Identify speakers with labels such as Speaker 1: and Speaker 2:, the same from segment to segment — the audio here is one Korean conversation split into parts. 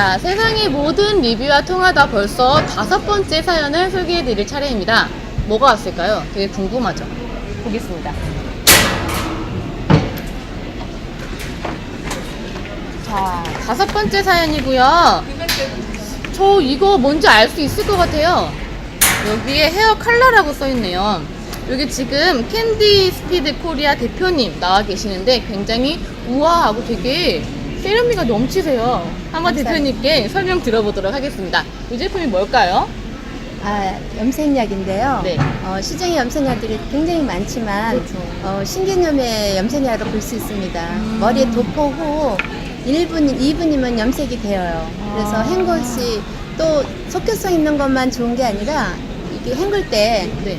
Speaker 1: 자, 세상의 모든 리뷰와 통하다 벌써 다섯 번째 사연을 소개해 드릴 차례입니다. 뭐가 왔을까요? 되게 궁금하죠? 보겠습니다. 자, 다섯 번째 사연이고요. 저 이거 뭔지 알 수 있을 것 같아요. 여기에 헤어 컬러라고 써있네요. 여기 지금 캔디 스피드 코리아 대표님 나와 계시는데 굉장히 우아하고 되게 세련미가 넘치세요. 한번
Speaker 2: 감사합니다.
Speaker 1: 대표님께 설명 들어보도록 하겠습니다. 이 제품이 뭘까요?
Speaker 2: 아, 염색약인데요.
Speaker 1: 네.
Speaker 2: 어, 시중에 염색약들이 굉장히 많지만
Speaker 1: 그렇죠.
Speaker 2: 어, 신개념의 염색약으로 볼 수 있습니다.
Speaker 1: 음.
Speaker 2: 머리에 도포 후 1분, 2분이면 염색이 되어요. 그래서
Speaker 1: 아.
Speaker 2: 헹굴 시또 속효성 있는 것만 좋은 게 아니라 이게 헹굴 때
Speaker 1: 네.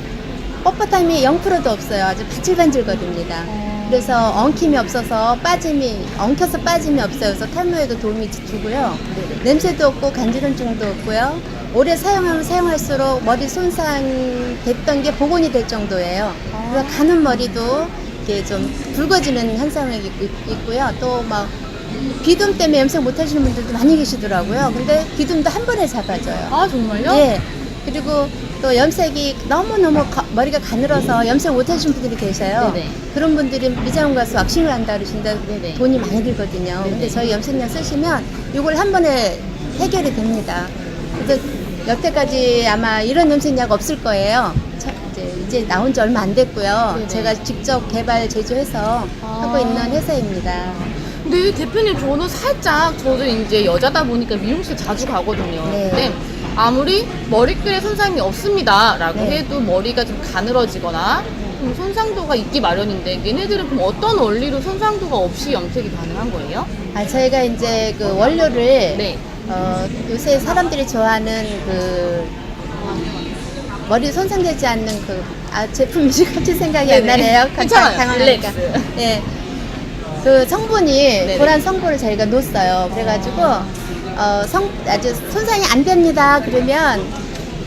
Speaker 2: 뻣뻣함이 0%도 없어요. 아주 바질바질거립니다. 그래서 엉킴이 없어서 빠짐이 엉켜서 빠짐이 없어요. 그래서 탈모에도 도움이 주고요.
Speaker 1: 네네.
Speaker 2: 냄새도 없고 간지럼증도 없고요. 오래 사용하면 사용할수록 머리 손상 됐던 게 복원이 될 정도예요. 그래서 가는 머리도 이렇게 좀 붉어지는 현상이 있- 있고요. 또 막 비듬 때문에 염색 못 하시는 분들도 많이 계시더라고요. 근데 비듬도 한 번에 잡아줘요.
Speaker 1: 아, 정말요?
Speaker 2: 예. 그리고 또 염색이 너무너무 가- 머리가 가늘어서 염색 못 하시는 분들이 계세요.
Speaker 1: 네네.
Speaker 2: 그런 분들이 미장원 가서 왁싱을 한다 그러신다
Speaker 1: 네네.
Speaker 2: 돈이 많이 들거든요. 근데 저희 염색약 쓰시면 이걸 한 번에 해결이 됩니다. 그래서 여태까지 아마 이런 염색약 없을 거예요. 차- 이제, 이제 나온 지 얼마 안 됐고요.
Speaker 1: 네네.
Speaker 2: 제가 직접 개발 제조해서
Speaker 1: 아.
Speaker 2: 하고 있는 회사입니다.
Speaker 1: 근데 대표님 저는 살짝 저도 이제 여자다 보니까 미용실 자주 가거든요.
Speaker 2: 네.
Speaker 1: 근데 아무리 머릿결에 손상이 없습니다 라고
Speaker 2: 네.
Speaker 1: 해도 머리가 좀 가늘어지거나 좀 손상도가 있기 마련인데 얘네들은 그럼 어떤 원리로 손상도가 없이 염색이 가능한 거예요?
Speaker 2: 아, 저희가 이제 그 원료를
Speaker 1: 네.
Speaker 2: 어, 요새 사람들이 좋아하는 그 머리 손상되지 않는 그 아, 제품 이름 갑자기 생각이 안
Speaker 1: 네네.
Speaker 2: 나네요.
Speaker 1: 괜찮아요.
Speaker 2: 당황하니까.
Speaker 1: 릴렉스.
Speaker 2: 예. 그 성분이
Speaker 1: 네네.
Speaker 2: 보란 성분을 저희가 놓았어요. 그래가지고 어, 성 아주 손상이 안 됩니다. 그러면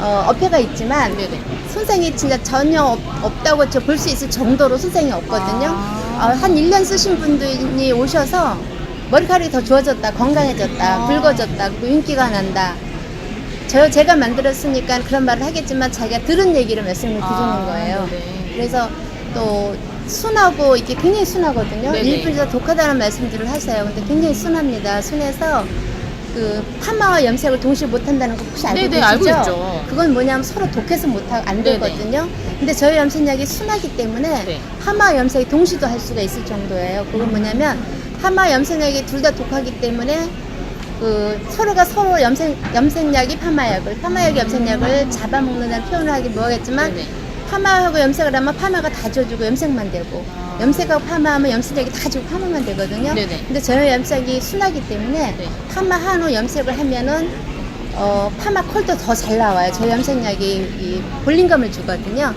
Speaker 2: 어, 어폐가 있지만
Speaker 1: 네네.
Speaker 2: 손상이 진짜 전혀 없, 없다고 볼수 있을 정도로 손상이 없거든요.
Speaker 1: 아.
Speaker 2: 어, 한 1년 쓰신 분들이 오셔서 머리카락이 더 좋아졌다, 건강해졌다,
Speaker 1: 아.
Speaker 2: 붉어졌다, 그리고 윤기가 난다. 저, 제가 만들었으니까 그런 말을 하겠지만 자기가 들은 얘기를 말씀을 드리는
Speaker 1: 아,
Speaker 2: 거예요.
Speaker 1: 네네.
Speaker 2: 그래서 또 순하고 이게 굉장히 순하거든요.
Speaker 1: 네네.
Speaker 2: 일부러 독하다는 말씀들을 하세요. 근데 굉장히 순합니다. 순해서 그 파마와 염색을 동시에 못한다는 거 혹시 알고
Speaker 1: 네네,
Speaker 2: 계시죠?
Speaker 1: 알고 있죠.
Speaker 2: 그건 뭐냐면 서로 독해서 못하 안
Speaker 1: 네네.
Speaker 2: 되거든요. 근데 저희 염색약이 순하기 때문에
Speaker 1: 네.
Speaker 2: 파마 염색이 동시도 할 수가 있을 정도예요. 그건 뭐냐면 파마 염색약이 둘 다 독하기 때문에 그 서로가 서로 염색 염색약이 파마약을 파마약이 염색약을 잡아먹는다는 표현을 하긴 뭐하겠지만
Speaker 1: 네네.
Speaker 2: 파마하고 염색을 하면 파마가 다 져주고 염색만 되고
Speaker 1: 아.
Speaker 2: 염색하고 파마하면 염색약이 다 주고 파마만 되거든요.
Speaker 1: 네네.
Speaker 2: 근데 저희 염색이 순하기 때문에
Speaker 1: 네.
Speaker 2: 파마한 후 염색을 하면은 어, 파마 컬도 더 잘 나와요. 저희 염색약이 이 볼링감을 주거든요.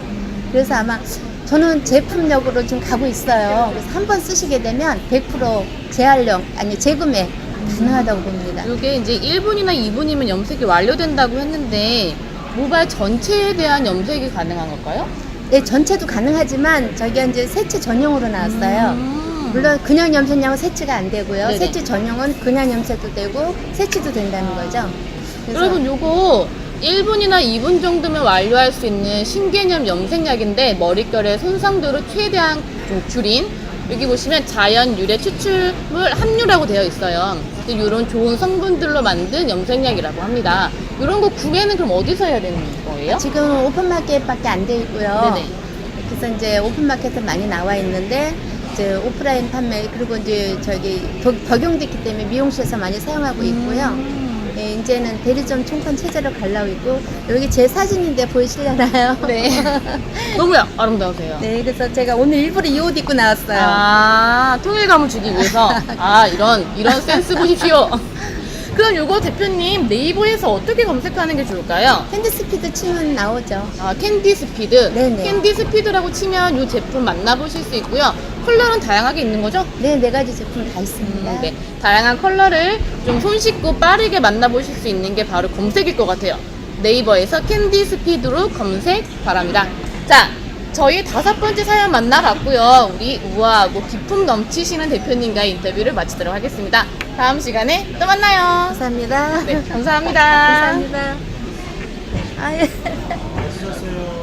Speaker 2: 그래서 아마 저는 제품력으로 좀 가고 있어요. 그래서 한 번 쓰시게 되면 100% 재활용 아니 재구매 가능하다고 봅니다.
Speaker 1: 이게 이제 1분이나 2분이면 염색이 완료된다고 했는데 모발 전체에 대한 염색이 가능한 걸까요?
Speaker 2: 네, 전체도 가능하지만 저기가 이제 세치 전용으로 나왔어요.
Speaker 1: 음.
Speaker 2: 물론 그냥 염색약은 세치가 안 되고요.
Speaker 1: 네네.
Speaker 2: 세치 전용은 그냥 염색도 되고 세치도 된다는 거죠. 그래서
Speaker 1: 여러분 요거 1분이나 2분 정도면 완료할 수 있는 신개념 염색약인데 머릿결의 손상도를 최대한 좀 줄인 여기 보시면 자연 유래 추출물 함유라고 되어 있어요. 이런 좋은 성분들로 만든 염색약이라고 합니다. 이런 거 구매는 그럼 어디서 해야 되는 거예요?
Speaker 2: 지금 오픈마켓밖에 안 돼 있고요.
Speaker 1: 네네.
Speaker 2: 그래서 이제 오픈마켓은 많이 나와 있는데 이제 오프라인 판매 그리고 이제 저기 덕- 적용됐기 때문에 미용실에서 많이 사용하고 있고요.
Speaker 1: 음.
Speaker 2: 예, 이제는 대리점 총판 체제로 가려고 있고 여기 제 사진인데 보이시려나요?
Speaker 1: 네. 너무 아름다우세요.
Speaker 2: 네, 그래서 제가 오늘 일부러 이 옷 입고 나왔어요.
Speaker 1: 아, 통일감을 주기 위해서. 아, 이런, 이런 센스 보십시오. 그럼 요거 대표님 네이버에서 어떻게 검색하는 게 좋을까요?
Speaker 2: 핸드 스피드 치면 나오죠.
Speaker 1: 아, 캔디 스피드.
Speaker 2: 네네.
Speaker 1: 캔디 스피드라고 치면 이 제품 만나보실 수 있고요. 컬러는 다양하게 있는 거죠?
Speaker 2: 네, 네 가지 제품 다 있습니다.
Speaker 1: 음, 네. 다양한 컬러를 좀 손쉽고 빠르게 만나보실 수 있는 게 바로 검색일 것 같아요. 네이버에서 캔디 스피드로 검색 바랍니다. 자, 저희 다섯 번째 사연 만나봤고요. 우리 우아하고 기품 넘치시는 대표님과 인터뷰를 마치도록 하겠습니다. 다음 시간에 또 만나요.
Speaker 2: 감사합니다.
Speaker 1: 네, 감사합니다.
Speaker 2: 감사합니다. 아유.
Speaker 3: 수고하셨어요.